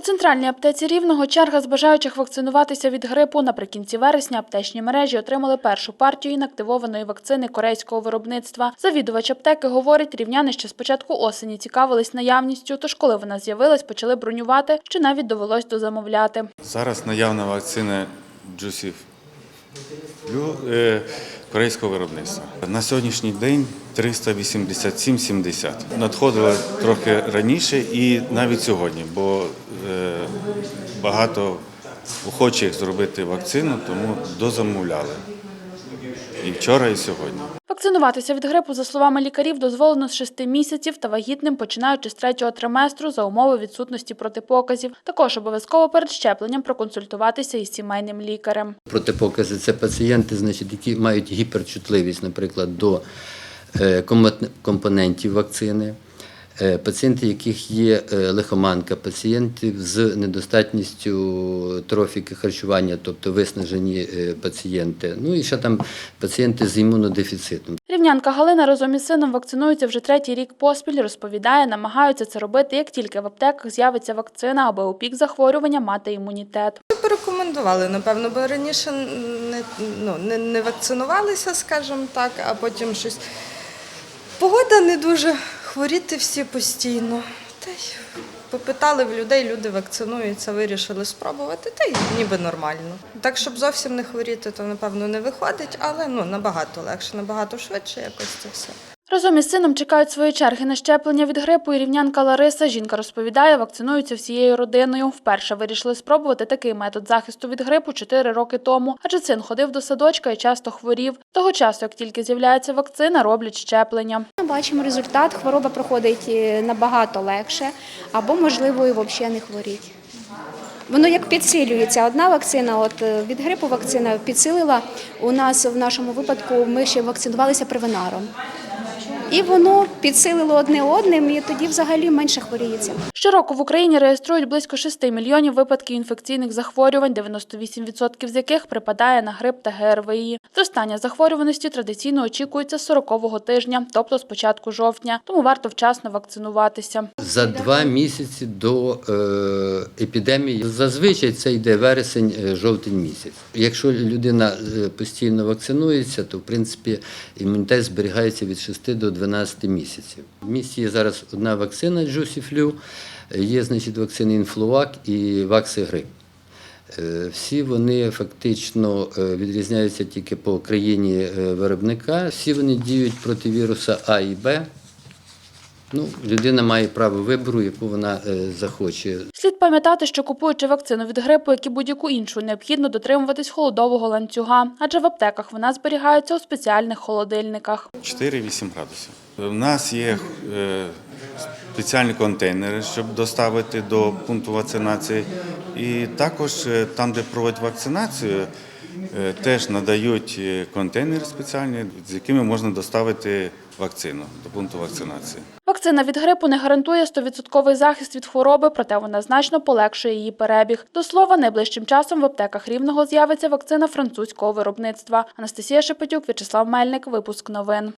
У центральній аптеці Рівного черга з бажаючих вакцинуватися від грипу. Наприкінці вересня аптечні мережі отримали першу партію інактивованої вакцини корейського виробництва. Завідувач аптеки говорить, рівняни ще з початку осені цікавились наявністю, тож коли вона з'явилась, почали бронювати, чи навіть довелось дозамовляти. Зараз наявна вакцина Джусів е, корейського виробництва. На сьогоднішній день 387,70. Надходило трохи раніше і навіть сьогодні, бо багато охочих зробити вакцину, тому дозамовляли. І вчора, і сьогодні. Вакцинуватися від грипу, за словами лікарів, дозволено з 6 місяців та вагітним, починаючи з третього триместру за умови відсутності протипоказів. Також обов'язково перед щепленням проконсультуватися із сімейним лікарем. Протипокази це пацієнти, значить, які мають гіперчутливість, наприклад, до е, компонентів вакцини. Е, Пацієнти, яких є е, лихоманка, пацієнтів з недостатністю трофіки харчування, тобто виснажені е, пацієнти. Ну і ще там пацієнти з імунодефіцитом. Рівнянка Галина разом із сином вакцинується вже третій рік поспіль. Розповідає, намагаються це робити, як тільки в аптеках з'явиться вакцина, аби у пік захворювання мати імунітет. Порекомендували, напевно, бо раніше не, ну, не, не вакцинувалися, скажімо так, а потім щось. Погода не дуже, хворіти всі постійно. Та й попитали в людей, люди вакцинуються, вирішили спробувати, та й ніби нормально. Так, щоб зовсім не хворіти, то напевно не виходить, але ну, набагато легше, набагато швидше якось це все. Разом із сином чекають свої черги на щеплення від грипу. І рівнянка Лариса жінка розповідає, вакцинуються всією родиною. Вперше вирішили спробувати такий метод захисту від грипу 4 роки тому, адже син ходив до садочка і часто хворів. Того часу, як тільки з'являється вакцина, роблять щеплення. Ми бачимо результат, хвороба проходить е, набагато легше, або, можливо, і взагалі не хворіть. Воно як підсилюється. Одна вакцина, от е, від грипу вакцина підсилила. У нас в нашому випадку ми ще вакцинувалися привинаром. І воно підсилило одне одним, і тоді взагалі менше хворіється. Щороку в Україні реєструють близько 6 мільйонів випадків інфекційних захворювань, 98% з яких припадає на грип та ГРВІ. Зростання захворюваності традиційно очікується з 40-го тижня, тобто з початку жовтня, тому варто вчасно вакцинуватися. За два місяці до е, епідемії зазвичай це йде вересень, е, жовтень місяць. Якщо людина е, постійно вакцинується, то в принципі імунітет зберігається від 6 до 12 місяців. В місті є зараз одна вакцина Джусіфлю, є значить вакцини інфлуак і вакси грип. Всі вони фактично е, відрізняються тільки по країні е, виробника. Всі вони діють проти віруса А і Б. Ну, людина має право вибору, яку вона е, захоче. Слід пам'ятати, що купуючи вакцину від грипу, як і будь-яку іншу, необхідно дотримуватись холодового ланцюга, адже в аптеках вона зберігається у спеціальних холодильниках. 4-8 градусів. У нас є е, спеціальні контейнери, щоб доставити до пункту вакцинації. І також е, там, де проводять вакцинацію, е, теж надають контейнери спеціальні, з якими можна доставити вакцину до пункту вакцинації. Вакцина від грипу не гарантує 100% захист від хвороби, проте вона значно полегшує її перебіг. До слова, найближчим часом в аптеках Рівного з'явиться вакцина французького виробництва. Анастасія Шепетюк, В'ячеслав Мельник, випуск новин.